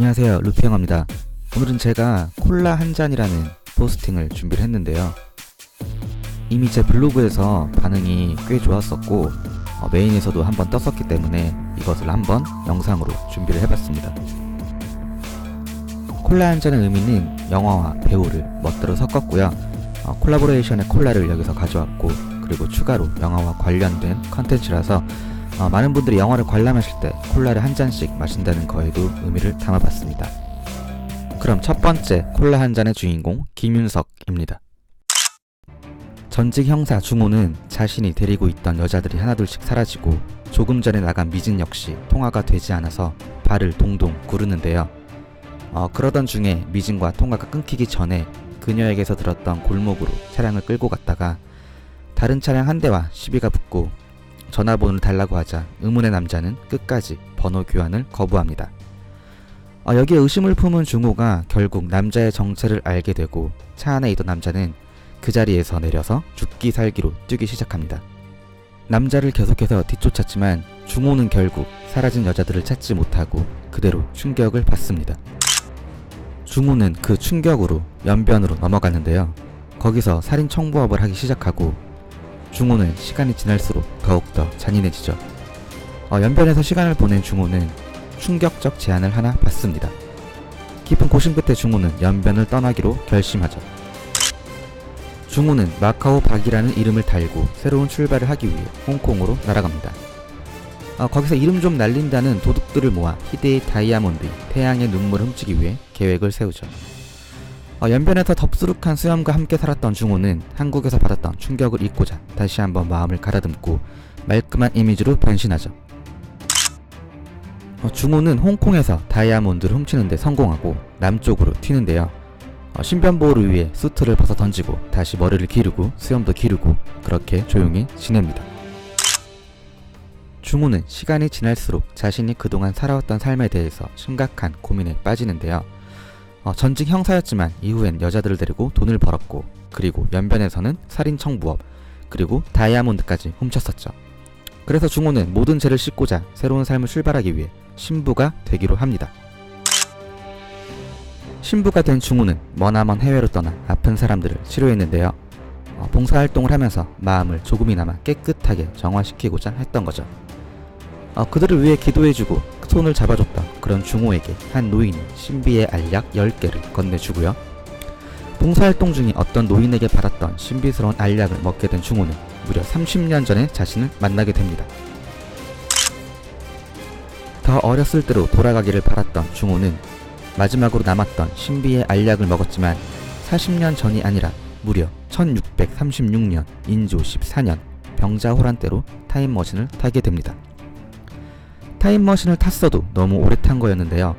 안녕하세요. 루피영입니다. 오늘은 제가 콜라 한 잔이라는 포스팅을 준비를 했는데요. 이미 제 블로그에서 반응이 꽤 좋았었고 어, 메인에서도 한번 떴었기 때문에 이것을 한번 영상으로 준비를 해봤습니다. 콜라 한 잔의 의미는 영화와 배우를 멋대로 섞었고요. 어, 콜라보레이션의 콜라를 여기서 가져왔고 그리고 추가로 영화와 관련된 컨텐츠라서 어, 많은 분들이 영화를 관람하실 때 콜라를 한 잔씩 마신다는 거에도 의미를 담아봤습니다. 그럼 첫 번째 콜라 한 잔의 주인공 김윤석입니다. 전직 형사 중호는 자신이 데리고 있던 여자들이 하나둘씩 사라지고 조금 전에 나간 미진 역시 통화가 되지 않아서 발을 동동 구르는데요. 어, 그러던 중에 미진과 통화가 끊기기 전에 그녀에게서 들었던 골목으로 차량을 끌고 갔다가 다른 차량 한 대와 시비가 붙고 전화번호를 달라고 하자 의문의 남자는 끝까지 번호 교환을 거부합니다. 어, 여기에 의심을 품은 중호가 결국 남자의 정체를 알게 되고 차 안에 있던 남자는 그 자리에서 내려서 죽기 살기로 뛰기 시작합니다. 남자를 계속해서 뒤쫓았지만 중호는 결국 사라진 여자들을 찾지 못하고 그대로 충격을 받습니다. 중호는 그 충격으로 연변으로 넘어갔는데요. 거기서 살인 청부업을 하기 시작하고 중호는 시간이 지날수록 더욱더 잔인해지죠. 어, 연변에서 시간을 보낸 중호는 충격적 제안을 하나 받습니다. 깊은 고심 끝에 중호는 연변을 떠나기로 결심하죠. 중호는 마카오 박이라는 이름을 달고 새로운 출발을 하기 위해 홍콩으로 날아갑니다. 어, 거기서 이름 좀 날린다는 도둑들을 모아 희대의 다이아몬드, 태양의 눈물을 훔치기 위해 계획을 세우죠. 어, 연변에서 덥수룩한 수염과 함께 살았던 중호는 한국에서 받았던 충격을 잊고자 다시 한번 마음을 가다듬고 말끔한 이미지로 변신하죠. 어, 중호는 홍콩에서 다이아몬드를 훔치는데 성공하고 남쪽으로 튀는데요. 어, 신변 보호를 위해 수트를 벗어 던지고 다시 머리를 기르고 수염도 기르고 그렇게 조용히 지냅니다. 중호는 시간이 지날수록 자신이 그동안 살아왔던 삶에 대해서 심각한 고민에 빠지는데요. 어, 전직 형사였지만 이후엔 여자들을 데리고 돈을 벌었고 그리고 연변에서는 살인 청부업 그리고 다이아몬드까지 훔쳤었죠. 그래서 중호는 모든 죄를 씻고자 새로운 삶을 출발하기 위해 신부가 되기로 합니다. 신부가 된 중호는 머나먼 해외로 떠나 아픈 사람들을 치료했는데요. 어, 봉사활동을 하면서 마음을 조금이나마 깨끗하게 정화시키고자 했던 거죠. 어, 그들을 위해 기도해주고 손을 잡아줬던 그런 중호에게 한 노인이 신비의 알약 10개를 건네주고요. 봉사활동 중에 어떤 노인에게 받았던 신비스러운 알약을 먹게 된 중호는 무려 30년 전에 자신을 만나게 됩니다. 더 어렸을 때로 돌아가기를 바랐던 중호는 마지막으로 남았던 신비의 알약을 먹었지만 40년 전이 아니라 무려 1636년 인조 14년 병자호란 때로 타임머신을 타게 됩니다. 타임머신을 탔어도 너무 오래 탄 거였는데요.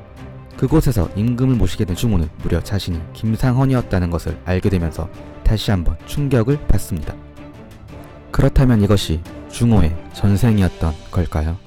그곳에서 임금을 모시게 된 중호는 무려 자신이 김상헌이었다는 것을 알게 되면서 다시 한번 충격을 받습니다. 그렇다면 이것이 중호의 전생이었던 걸까요?